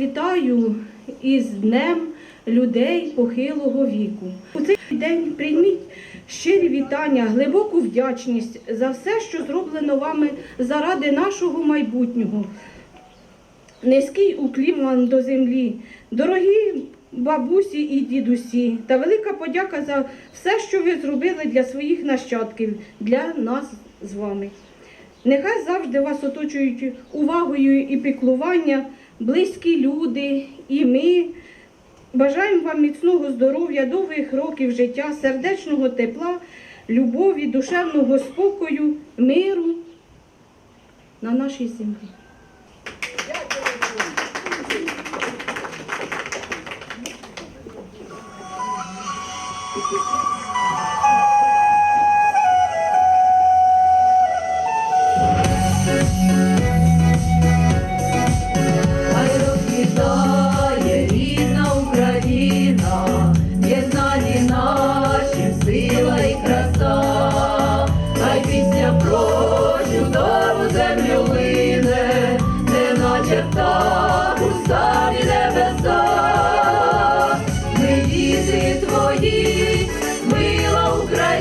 вітаю із Днем людей похилого віку. У цей день прийміть щирі вітання, глибоку вдячність за все, що зроблено вами заради нашого майбутнього. Низький уклін вам до землі, дорогі бабусі і дідусі, та велика подяка за все, що ви зробили для своїх нащадків, для нас з вами. Нехай завжди вас оточують увагою і піклування, близькі люди і ми. Бажаємо вам міцного здоров'я, довгих років життя, сердечного тепла, любові, душевного спокою, миру на нашій землі. Хай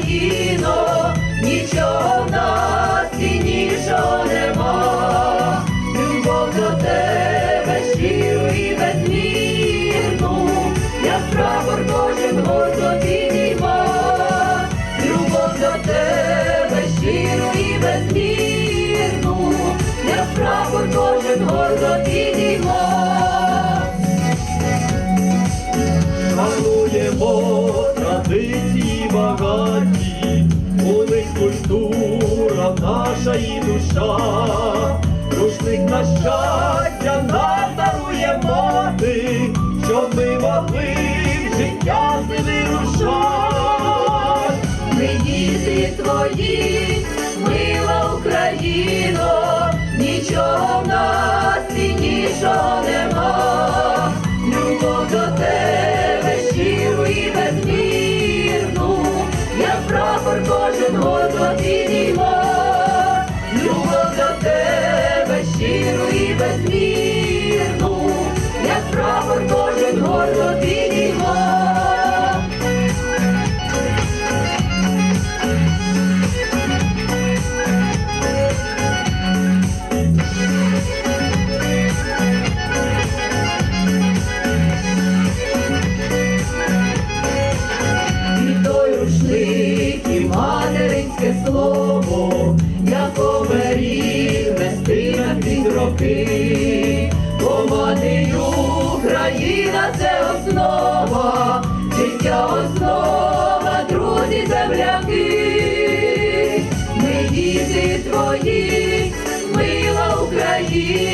Україно, душа, рушник на щастя нам дарує мати, щоб ми могли життя з ними рушати. Ми діти твої, мила Україно, нічого в нас ціннішого нема. Любов до тебе щиру і безмірну, як прапор кожен гордо Україно,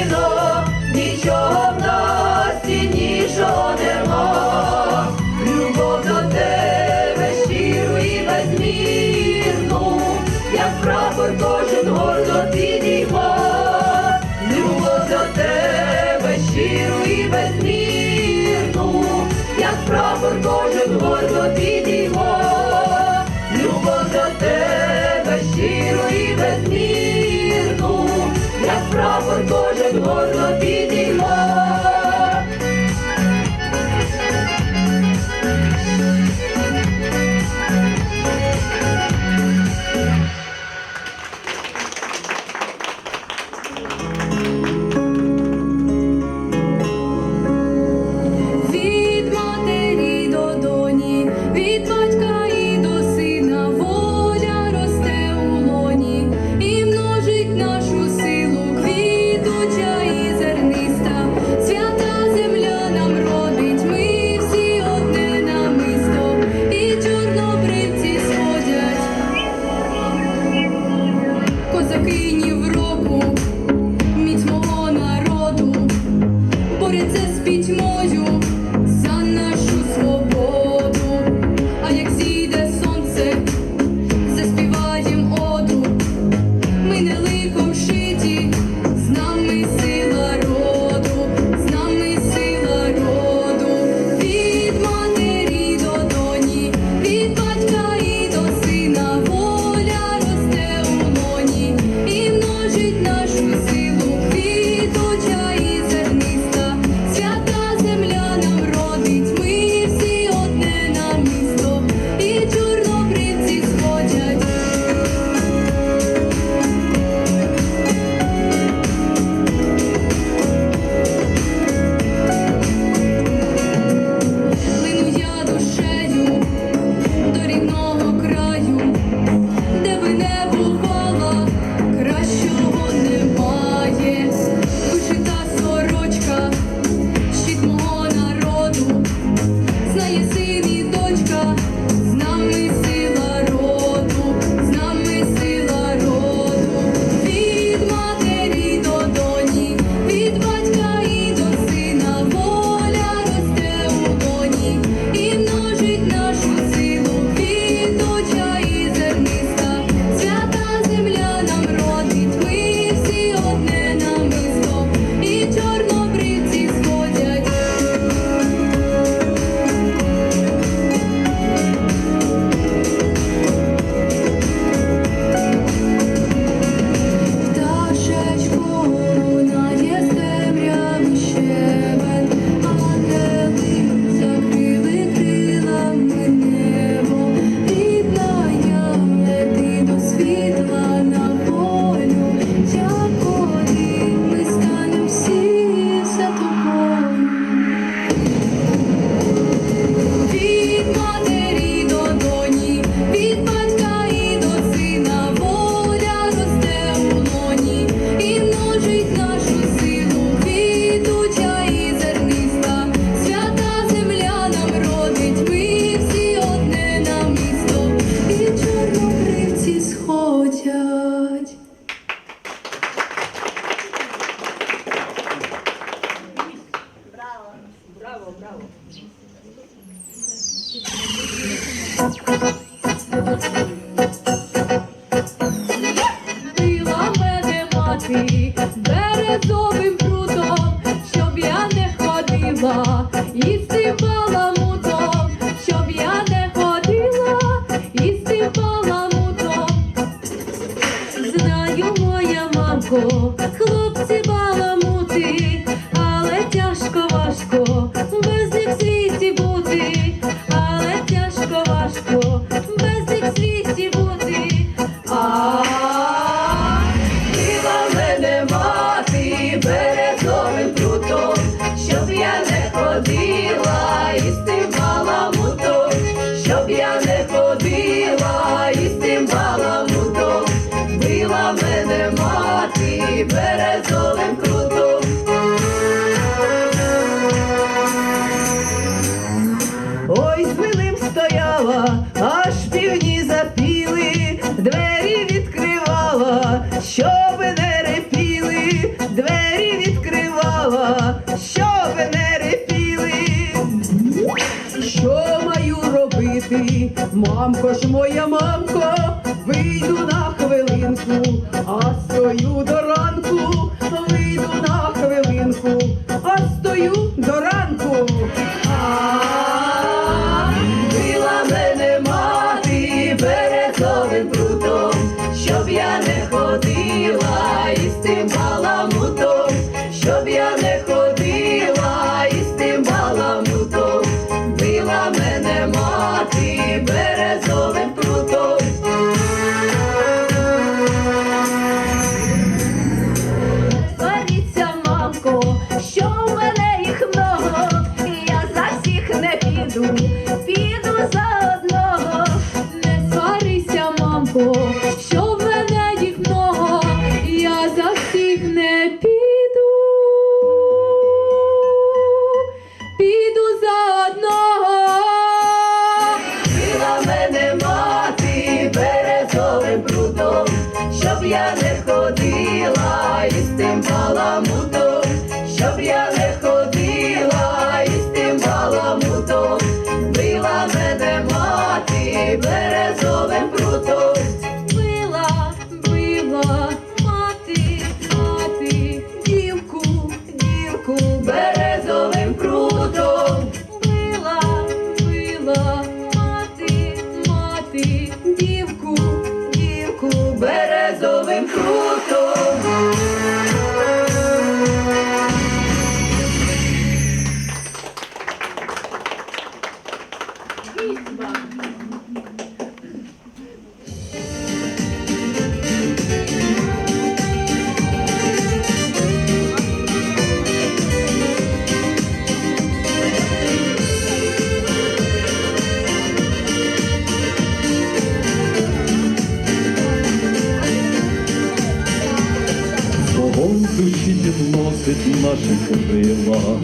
зима,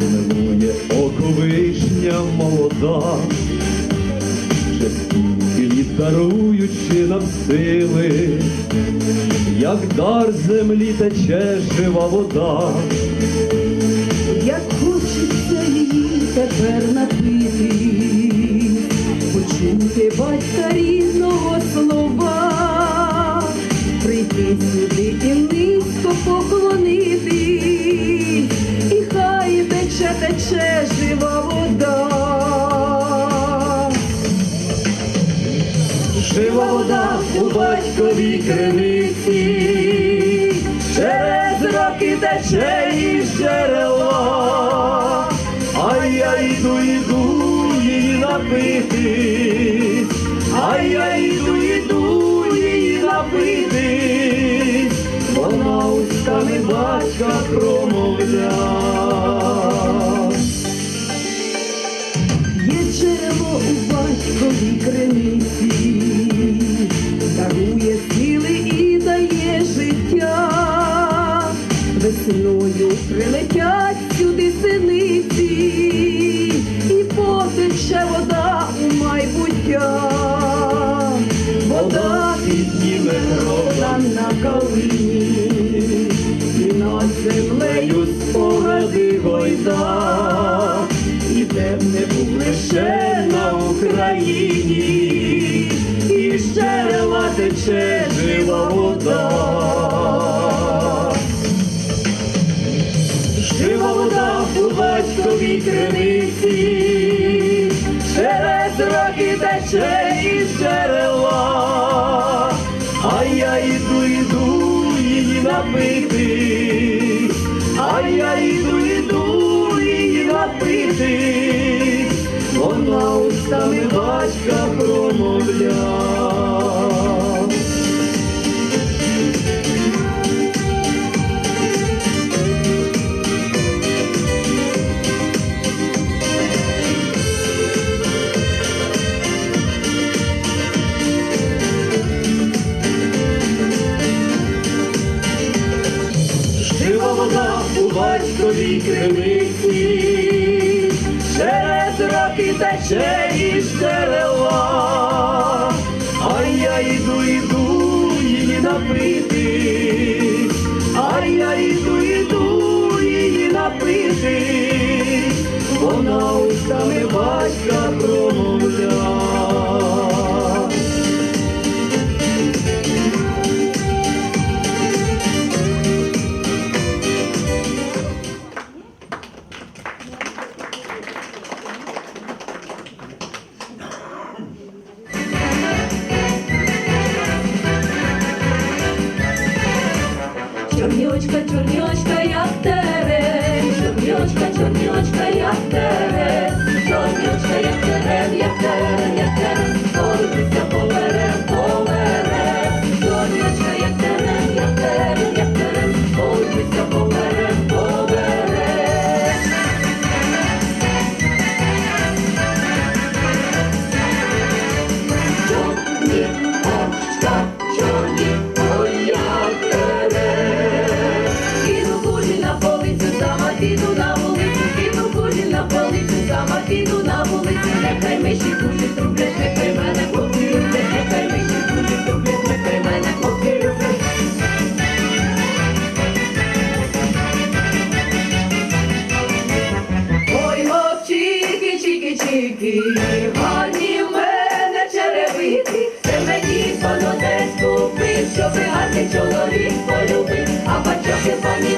минує оковишня молода, Часті літ даруючи нам сили, як дар землі тече жива вода, як хочеться її тепер напити, почути батька рідного слова, прийти сюди і низько поховати. ще живому вода, жива вода у батьковій криниці, через роки тече її джерело, а я йду, йду її напити, а я йду, йду її напити, вона устами батька кров. весною прилетять сюди синиці, і потече вода у майбуття, вода підніме грота на калині, і над землею спогади гойда, і де б не був лише на Україні, і ще тече жива вода. забитий, а я йду. тече із джерела, а я йду, йду, її напити, а я йду, йду, її напити. чорнілочка, чорнілочка, як терен, чорнілочка, чорнілочка, як терен, чорнілочка, як терен, як терен. на полиці, за піду на вулиці, нехай миші дуже трублять, нехай мене хлопці люблять, нехай миші дуже трублять, нехай мене хлопці люблять. Ой, гоп, чіки, чіки, чіки, гарні в мене черевики, це мені солодець купив, щоби гарний чоловік полюбив, а бачок і пані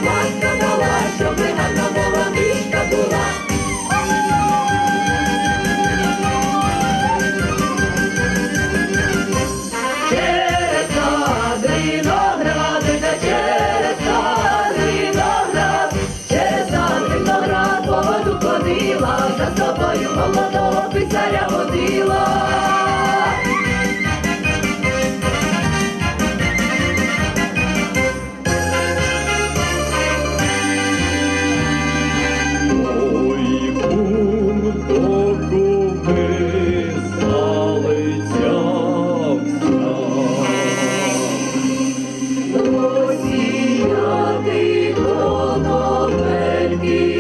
You.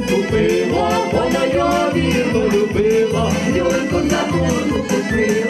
купила, вона його вірно любила, Юрку за купила.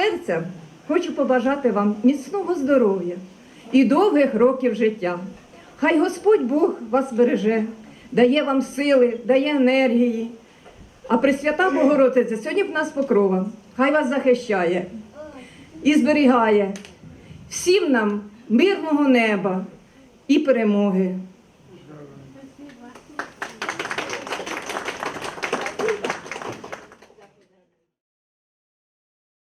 Серця хочу побажати вам міцного здоров'я і довгих років життя. Хай Господь Бог вас береже, дає вам сили, дає енергії. А Пресвята Богородиця сьогодні в нас покрова. Хай вас захищає і зберігає всім нам мирного неба і перемоги.